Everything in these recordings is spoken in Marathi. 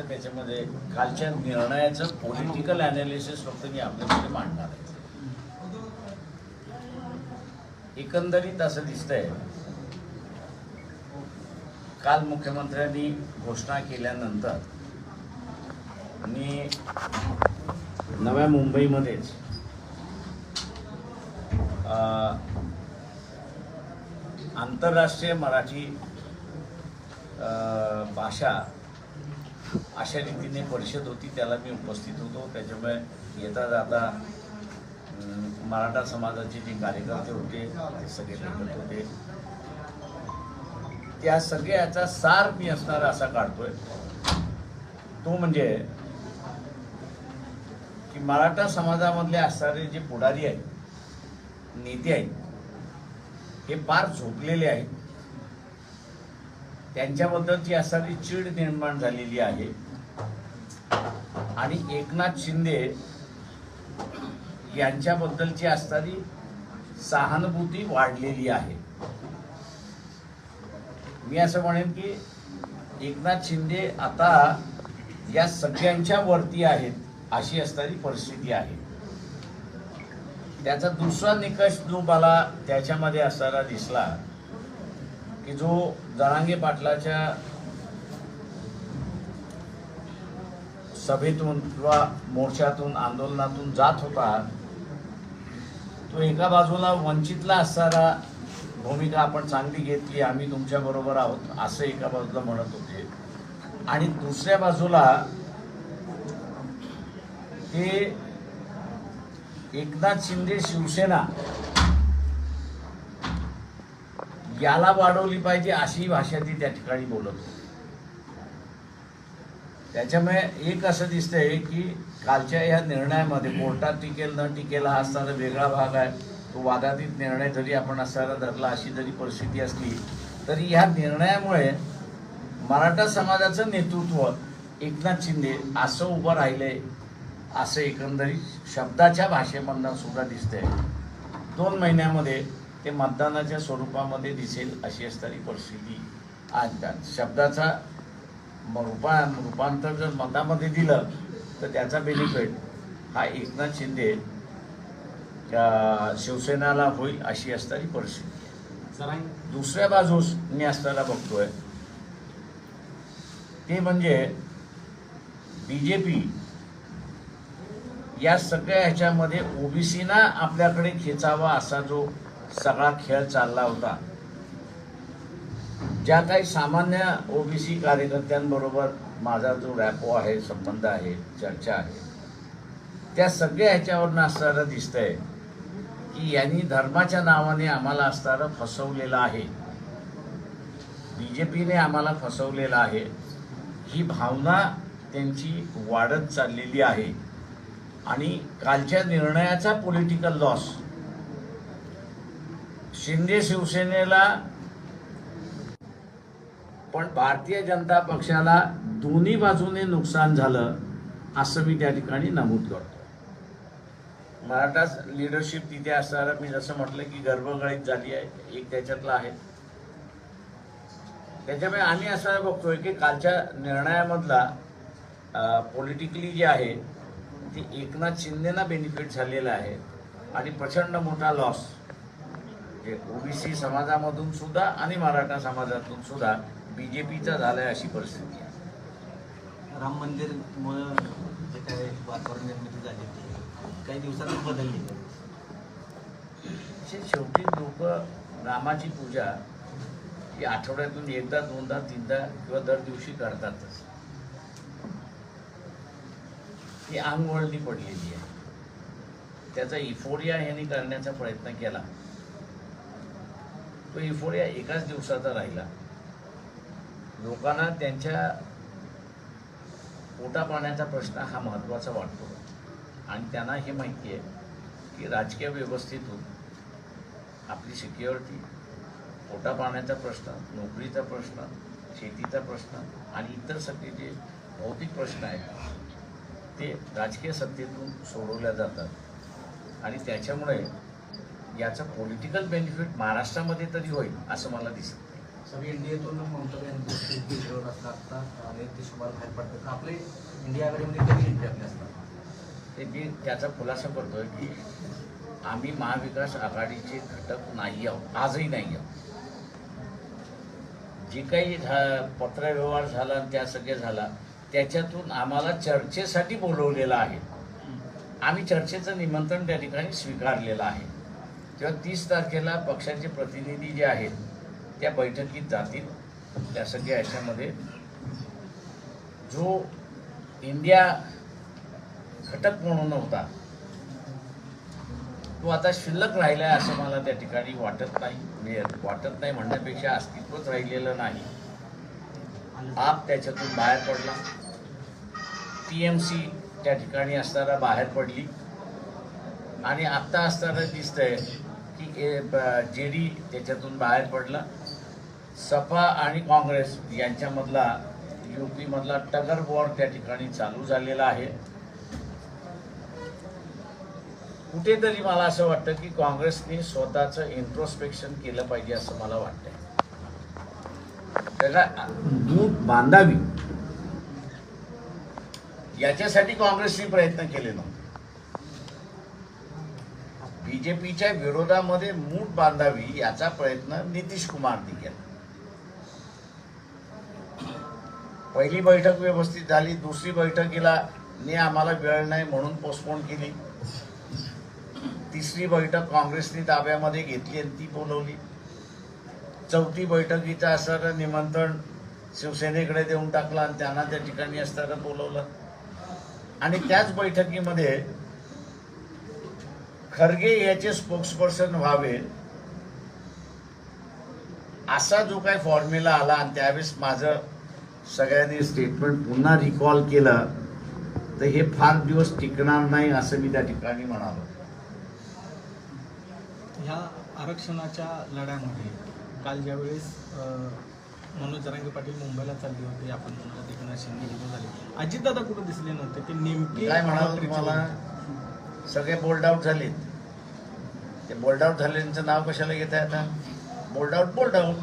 फक्त त्याच्यामध्ये कालच्या निर्णयाचं पॉलिटिकल अनालिसिस फक्त मी आपल्यामध्ये मांडणार आहे. एकंदरीत असं दिसतंय काल मुख्यमंत्र्यांनी घोषणा केल्यानंतर आणि नव्या मुंबईमध्येच आंतरराष्ट्रीय मराठी भाषा अशा रीतीने परिषद होती त्याला मी उपस्थित होतो. त्याच्यामुळे येता जाता मराठा समाजाचे जे कार्यकर्ते होते ते सगळे भेटत होते. त्या सगळ्याचा सार मी असणारा असा काढतोय. तो म्हणजे की मराठा समाजामधले असणारे जे पुढारी आहेत नेते आहेत हे फार झोपलेले आहेत. त्यांच्याबद्दलची असणारी चीड निर्माण झालेली आहे. आणि एकनाथ शिंदे यांच्याबद्दलची असणारी सहानुभूती वाढलेली आहे. मी असं म्हणेन की एकनाथ शिंदे आता या सगळ्यांच्या वरती आहेत अशी असणारी परिस्थिती आहे. त्याचा दुसरा निकष जो मला त्याच्यामध्ये असणारा दिसला की जो जरांगे पाटलाच्या सभेतून किंवा मोर्चातून आंदोलनातून जात होता तो एका बाजूला वंचितला असणारा भूमिका आपण चांगली घेतली आम्ही तुमच्या बरोबर आहोत असं एका बाजूला म्हणत होते. आणि दुसऱ्या बाजूला ते एकनाथ शिंदे शिवसेना याला वाढवली पाहिजे अशी भाषा ती त्या ठिकाणी बोलत होती. त्याच्यामुळे एक असं दिसतंय की कालच्या या निर्णयामध्ये कोर्टात टिकेल न टिकेल हा असणारा वेगळा भाग आहे. तो वादातीत निर्णय जरी आपण असणारा धरला अशी जरी परिस्थिती असली तरी ह्या निर्णयामुळे मराठा समाजाचं नेतृत्व एकनाथ शिंदे असं उभं राहिलंय असं एकंदरीत शब्दाच्या भाषेमधनं सुद्धा दिसतंय. दोन महिन्यामध्ये ते मतदानाच्या स्वरूपामध्ये दिसेल अशी असणारी परिस्थिती आज शब्दाचा रूपा रूपांतर जर मतामध्ये दिलं तर त्याचा बेनिफिट हा एकनाथ शिंदे शिवसेनेला होईल अशी असणारी परिस्थिती आहे. दुसऱ्या बाजूस मी असताना बघतोय ते म्हणजे बी जे पी या सगळ्या ह्याच्यामध्ये ओबीसीना आपल्याकडे खेचावा असा जो सगळा खेळ चालला होता. ज्या काही सामान्य ओबीसी कार्यकर्त्यांबरोबर माझा जो रॅपो आहे संबंध आहे चर्चा आहे त्या सगळ्या ह्याच्यावरनं असणारं दिसतंय की यांनी धर्माच्या नावाने आम्हाला असणारं फसवलेलं आहे. बी जे पीने आम्हाला फसवलेलं आहे. ही भावना त्यांची वाढत चाललेली आहे. आणि कालच्या निर्णयाचा पॉलिटिकल लॉस शिंदे शिवसेनेला पण भारतीय जनता पक्षाला दोन्ही बाजूने नुकसान झालं असं मी त्या ठिकाणी नमूद करतो. मराठा लिडरशिप तिथे असणारं मी जसं म्हटलं की गर्भगळीत झाली आहे एक त्याच्यातला आहे. त्याच्यामुळे आम्ही असं बघतोय की कालच्या निर्णयामधला पॉलिटिकली जे आहे ते एकनाथ शिंदेना बेनिफिट झालेलं आहे. आणि प्रचंड मोठा लॉस जे ओबीसी समाजामधून सुद्धा आणि मराठा समाजातून सुद्धा बीजेपीचा झालाय अशी परिस्थिती आहे. राम मंदिर जे काही वातावरण निर्मिती झाली ती काही दिवसांत बदलली. शेवटी लोक रामाची पूजा ही आठवड्यातून एकदा दोनदा तीनदा किंवा दर दिवशी करतातच. ही अंगवळणी पडलेली आहे. त्याचा इफोरिया ह्यांनी करण्याचा प्रयत्न केला. तो इफोरिया एकाच दिवसाचा राहिला. लोकांना त्यांच्या पोटापाण्याचा प्रश्न हा महत्त्वाचा वाटतो. आणि त्यांना हे माहिती आहे की राजकीय व्यवस्थेतून आपली सिक्युरिटी पोटापाण्याचा प्रश्न नोकरीचा प्रश्न शेतीचा प्रश्न आणि इतर सगळे जे भौतिक प्रश्न आहेत ते राजकीय सत्तेतून सोडवल्या जातात. आणि त्याच्यामुळे याचं पॉलिटिकल बेनिफिट महाराष्ट्रामध्ये तरी होईल असं मला दिसत. सगळे इंडियातून ममता बॅनर्जी असतात आणि बाहेर पडतात आपले इंडिया आघाडीमध्ये कधी आपली असतात. ते मी त्याचा खुलासा करतोय की आम्ही महाविकास आघाडीचे घटक नाही आहोत आजही नाही आहोत. जे काही झा पत्रव्यवहार झाला आणि त्या सगळे झाला त्याच्यातून आम्हाला चर्चेसाठी बोलवलेलं आहे. आम्ही चर्चेचं निमंत्रण त्या ठिकाणी स्वीकारलेलं आहे. तेव्हा तीस तारखेला पक्षाचे प्रतिनिधी जे आहेत त्या बैठकीत जातील. त्या सगळ्या याच्यामध्ये जो इंडिया घटक म्हणून होता तो आता शिल्लक राहिला आहे असं मला त्या ठिकाणी वाटत नाही. म्हणजे वाटत नाही म्हणण्यापेक्षा अस्तित्वच राहिलेलं नाही. आप त्याच्यातून बाहेर पडला. टी एम सी त्या ठिकाणी असताना बाहेर पडली. आणि आत्ता असताना दिसतंय की जे डी त्याच्यातून बाहेर पडला. सपा आणि काँग्रेस यांच्यामधला यू पीमधला टगर वॉर त्या ठिकाणी चालू झालेला आहे. कुठेतरी मला असं वाटतं की काँग्रेसने स्वतःचं इंट्रोस्पेक्शन केलं पाहिजे असं मला वाटतंय. त्याला दूध बांधावी. याच्यासाठी काँग्रेसने प्रयत्न केले नव्हते. बीजेपीच्या विरोधामध्ये मूठ बांधावी याचा प्रयत्न नितीश कुमारनी केला. पहिली बैठक व्यवस्थित झाली दुसरी बैठकीला ने आम्हाला वेळ नाही म्हणून पोस्टपोन केली. तिसरी बैठक काँग्रेसने ताब्यामध्ये घेतली आणि ती बोलवली. चौथी बैठकीचं असणारं निमंत्रण शिवसेनेकडे देऊन टाकलं आणि त्यांना त्या ठिकाणी असताना बोलवलं. आणि त्याच बैठकीमध्ये खरगे याचे स्पोक्सपर्सन व्हावे असा जो काही फॉर्म्युला आला आणि त्यावेळेस माझं सगळ्यांनी स्टेटमेंट पुन्हा रिकॉल केलं तर हे फार दिवस टिकणार नाही असं मी त्या ठिकाणी म्हणालो. ह्या आरक्षणाच्या लढ्यामध्ये काल ज्यावेळेस मनोज जरांगे पाटील मुंबईला चालले होते आपण एकनाथ शिंदे निघून झाले. अजितदादा कुठं दिसले नव्हते ते नेमके काय म्हणाल तुम्हाला. सगळे बोल्ड आउट झालेत. ते बोल्ड आउट झालेल्यांचं नाव कशाला घेत आहे? आता बोल्ड आउट बोल्ड आउट.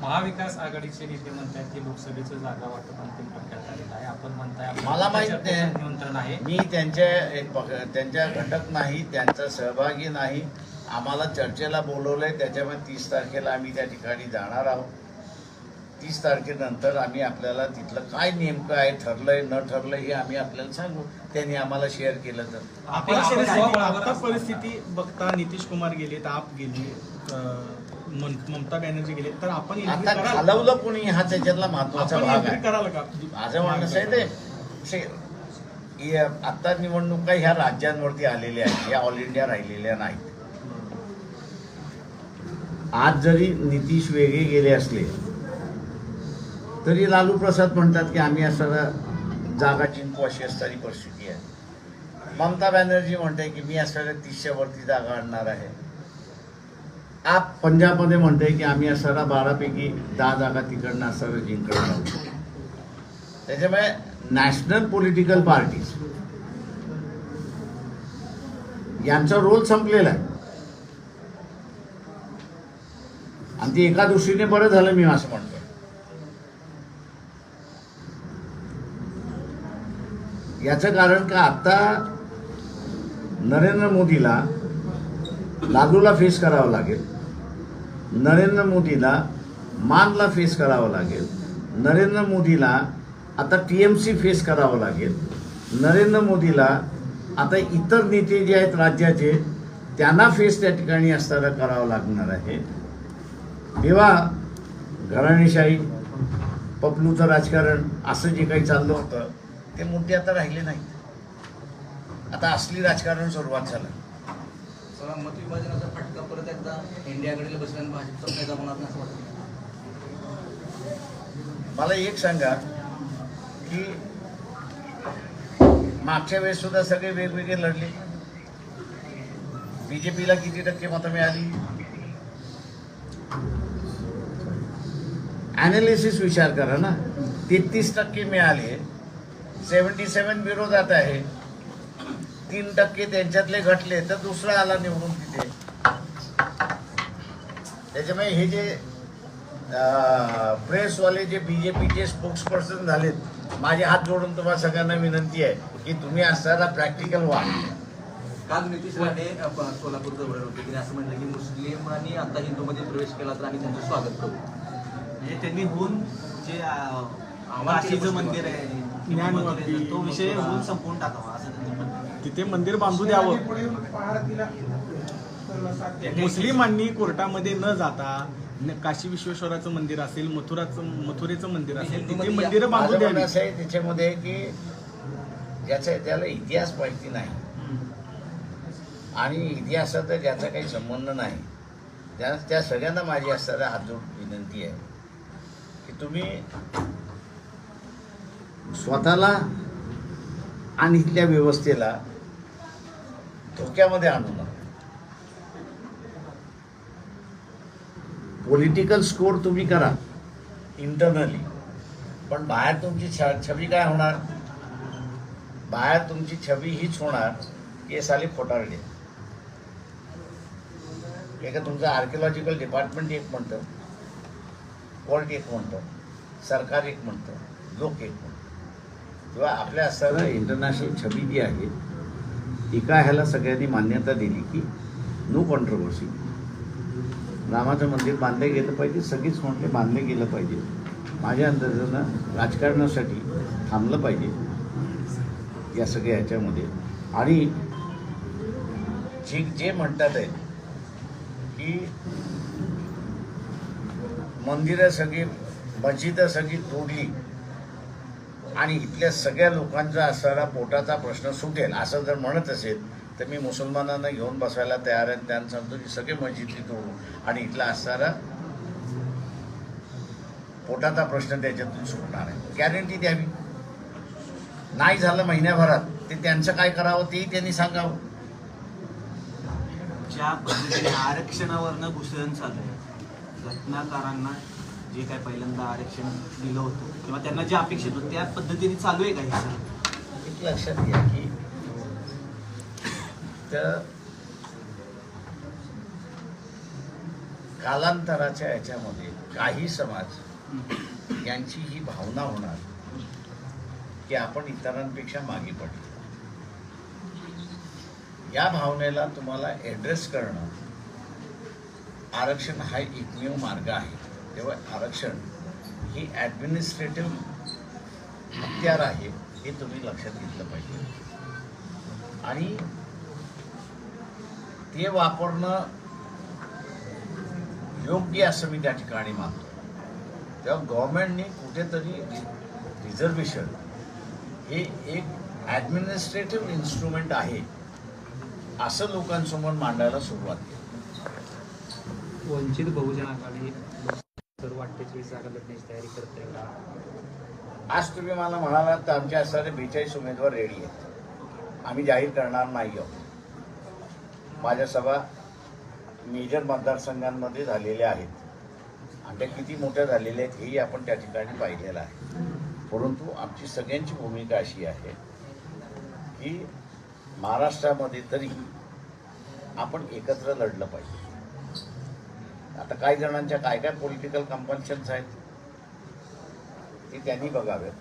महाविकास आघाडीचे नेते म्हणतात की लोकसभेचं जागा वाटप अंतिम टप्प्यात आलेलं आहे. आपण म्हणताय मला माहीत नाही. मी त्यांच्या एक त्यांच्या घटक नाही त्यांचा सहभागी नाही. आम्हाला चर्चेला बोलवलंय. त्याच्यामुळे तीस तारखेला आम्ही त्या ठिकाणी जाणार आहोत. तीस तारखेनंतर आम्ही आपल्याला तिथलं काय नेमकं आहे ठरलंय न ठरलंय हे आम्ही आपल्याला सांगू. त्यांनी आम्हाला शेअर केलं तर. आता. परिस्थिती बघता नितीश कुमार गेले आप गेले ममता बॅनर्जी गेले तर आपण आता? घालवलं कोणी हा त्याच्यातला महत्त्वाचा भाग आहे. कराल का? माझं म्हणणं आहे ते हे आता निवडणुका ह्या राज्यांवरती आलेल्या आहेत ह्या ऑल इंडिया राहिलेल्या नाहीत. आज जरी नितीश वेगळे गेले असले तरी लालू प्रसाद म्हणतात की आम्ही असं जागा जिंकू अशी असणारी परिस्थिती आहे. ममता बॅनर्जी म्हणते की मी असणाऱ्या तीसच्या वरती जागा आणणार आहे. आप पंजाबमध्ये म्हणते की आम्ही असं बारापैकी दहा जागा तिकडनं असं जिंकणार आहोत. त्याच्यामुळे नॅशनल पॉलिटिकल पार्टीज यांचा रोल संपलेला आहे. आणि ती एका दृष्टीने बरं झालं मी असं म्हणतो याचं कारण का आता नरेंद्र मोदीला लालूला फेस करावं लागेल. नरेंद्र मोदीला मानला फेस करावं लागेल. नरेंद्र मोदीला आता टी एम सी फेस करावं लागेल. नरेंद्र मोदीला आता इतर नेते जे आहेत राज्याचे त्यांना फेस त्या ठिकाणी असताना करावं लागणार आहे. तेव्हा घराणेशाही पपलूचं राजकारण असं जे काही चाललं होतं ते मुद्दे आता राहिले नाही आता असली राजकारण सुरुवात झालं. मतविभाजनाचा फटका परत एकदा इंडिया आघाडीला बसल्याने भाजपचा फायदा होणार नाही असं वाटतं. मला एक सांगा की मागच्या वेळेस सुद्धा सगळे वेगवेगळे लढले. बीजेपीला किती टक्के मतं मिळाली? अनालिसिस विचार करा ना. तेहतीस टक्के मिळाले. सेवन्टी सेवन विरोधात आहे. तीन टक्के त्यांच्यातले घटले तर दुसरा आला निवडून तिथे. त्याच्यामुळे हे जे प्रेसवाले जे बी जे पीचे स्पोक्स पर्सन झालेत माझे हात जोडून तुम्हाला सगळ्यांना विनंती आहे की तुम्ही असताना प्रॅक्टिकल व्हा. काल नितीश राणे सोलापूर दौऱ्यावर होते. त्यांनी असं म्हटलं की मुस्लिमांनी आता हिंदूमध्ये प्रवेश केला तर आम्ही त्यांचं स्वागत करू. म्हणजे त्यांनी होऊन जे काशीचं मंदिर आहे ज्ञान तो विषय. होऊन संपवून टाकावा असं. तिथे मंदिर बांधू द्यावं मुस्लिमांनी कोर्टामध्ये न जाता न- काशी विश्वेश्वराचं मंदिर असेल मथुराचं मथुरेचं मंदिर असेल तिथे मंदिरं बांधू द्यावी असं आहे त्याच्यामध्ये की ज्याचा त्याला इतिहास माहिती नाही आणि इतिहासाचा ज्याचा काही संबंध नाही त्या त्या सगळ्यांना माझी असताना हात जोडून विनंती आहे की तुम्ही स्वतःला आणि इथल्या व्यवस्थेला धोक्यामध्ये आणू नका. पॉलिटिकल स्कोर तुम्ही करा इंटरनली पण बाहेर तुमची छबी काय होणार? बाहेर तुमची छबी हीच होणार की हे साली खोटारडे एका तुमचं आर्किओलॉजिकल डिपार्टमेंट एक म्हणतं कोर्ट एक म्हणतं सरकार एक म्हणतं लोक एक म्हणतं. किंवा आपल्या असताना इंटरनॅशनल छबी जी आहे एका ह्याला सगळ्यांनी मान्यता दिली की नो कॉन्ट्रोवर्सी रामाचं मंदिर बांधलं गेलं पाहिजे सगळीच म्हटले बांधलं गेलं पाहिजे. माझ्या अंदाजानं राजकारणासाठी थांबलं पाहिजे. या सगळ्या ह्याच्यामध्ये. आणि जे जे म्हणतात आहे की मंदिरं सगळी मस्जिदं सगळी तोडली आणि इथल्या सगळ्या लोकांचा असणारा पोटाचा प्रश्न सुटेल असं जर म्हणत असेल तर मी मुसलमानांना घेऊन बसायला तयार आहे त्यांना सांगतो की सगळे मस्जिदी तोडू. आणि इथला असणारा पोटाचा प्रश्न त्याच्यातून सुटणार आहे. गॅरंटी द्यावी. नाही झालं महिन्याभरात ते त्यांचं काय करावं तेही त्यांनी सांगावं. ज्या पद्धतीने आरक्षणावरनं घुसळण चालू आहे घटनाकारांना जे काय पहिल्यांदा आरक्षण दिलं होतं किंवा त्यांना जे अपेक्षित होतं त्या पद्धतीने चालू आहे का हे सगळं? एक लक्षात घ्या की त्या कालांतराच्या याच्यामध्ये काही समाज यांची ही भावना होणार की आपण इतरांपेक्षा मागे पडतो या भावनेला तुम्हाला ॲड्रेस करणं आरक्षण हा एकमेव मार्ग आहे तेव्हा आरक्षण ही ॲडमिनिस्ट्रेटिव्ह हत्यार आहे हे तुम्ही लक्षात घेतलं पाहिजे. आणि ते वापरणं योग्य असं मी त्या ठिकाणी मानतो. तेव्हा गव्हर्नमेंटने कुठेतरी रिझर्वेशन हे एक ॲडमिनिस्ट्रेटिव्ह इन्स्ट्रुमेंट आहे असं लोकांसमोर मांडायला सुरुवात केली. वंचित बहुजन आघाडी तर वाटतेची जागा लढण्याची तयारी करते का? आज तुम्ही मला म्हणालात तर आमच्या असणारे बेचाळीस उमेदवार रेडी आहेत. आम्ही जाहीर करणार नाही आहोत. माझ्या सभा मेजर मतदारसंघांमध्ये झालेल्या आहेत. आमच्या किती मोठ्या झालेल्या आहेत हेही आपण त्या ठिकाणी पाहिलेलं आहे. परंतु आमची सगळ्यांची भूमिका अशी आहे की महाराष्ट्रामध्ये तरी आपण एकत्र लढलं पाहिजे. आता काही जणांच्या काय काय पॉलिटिकल कंपल्शन्स आहेत ते त्यांनी बघावेत.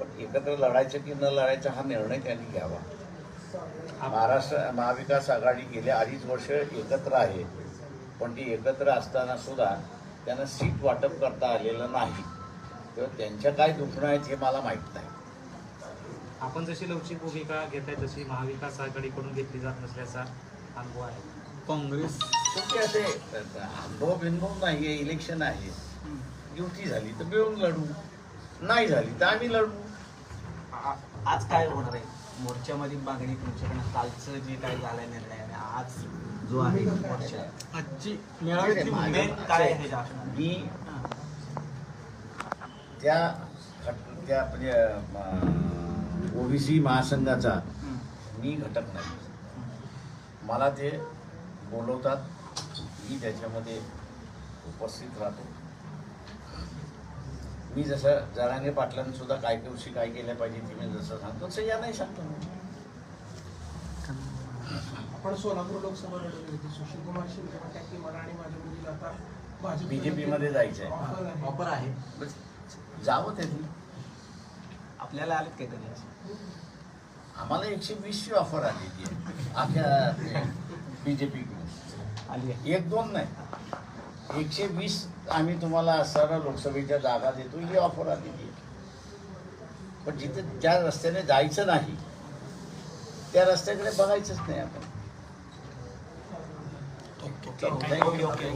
पण एकत्र लढायचं की न लढायचं हा निर्णय त्यांनी घ्यावा. महाराष्ट्र महाविकास आघाडी गेल्या अडीच वर्ष एकत्र आहे. पण ती एकत्र असताना सुद्धा त्यांना सीट वाटप करता आलेलं नाही. तेव्हा त्यांच्या काय दुखणं आहेत हे मला माहीत नाही. आपण जशी लवचिक भूमिका घेताय तशी महाविकास आघाडीकडून घेतली जात नसल्याचा अनुभव आहे. काँग्रेस शेवटी असे अनुभव बिनभव नाही आहे इलेक्शन आहे. युती झाली तर मिळून लढू नाही झाली तर आम्ही लढू. आज काय होणार आहे? मोर्चामध्ये मागणी तुमच्याकडे कालचं जे काय झालंय निर्णय आणि आज जो आहे मोर्चा. आजची मेन काय आहे मी हां. त्या त्या म्हणजे ओबीसी महासंघाचा हं. मी घटक नाही. मला ते बोलवतात मी त्याच्यामध्ये उपस्थित राहतो. मी जसं जरांगे पाटलांनी सुद्धा काय गोष्टी काय केल्या पाहिजे ते मी जसं सांगतो तसं या नाही सांगतो आपण सोलापूर लोकसभा लढवली होती सुशीलकुमार शिंदे म्हणतात की मला आणि माझ्या मुलीला आता भाजप BJP मध्ये. ऑफर आहे. ऑफर आहे. जावं त्यांनी आपल्याला आलेत काय कधी असे? आम्हाला एकशे वीसची ऑफर आलेली आहे. अख्या बीजेपी आली आहे. एक दोन नाही. एकशे वीस आम्ही तुम्हाला असणारा लोकसभेच्या जागा देतो ही ऑफर आलेली आहे. पण जिथे ज्या रस्त्याने जायचं नाही त्या रस्त्याकडे बघायचंच नाही आपण. Okay okay okay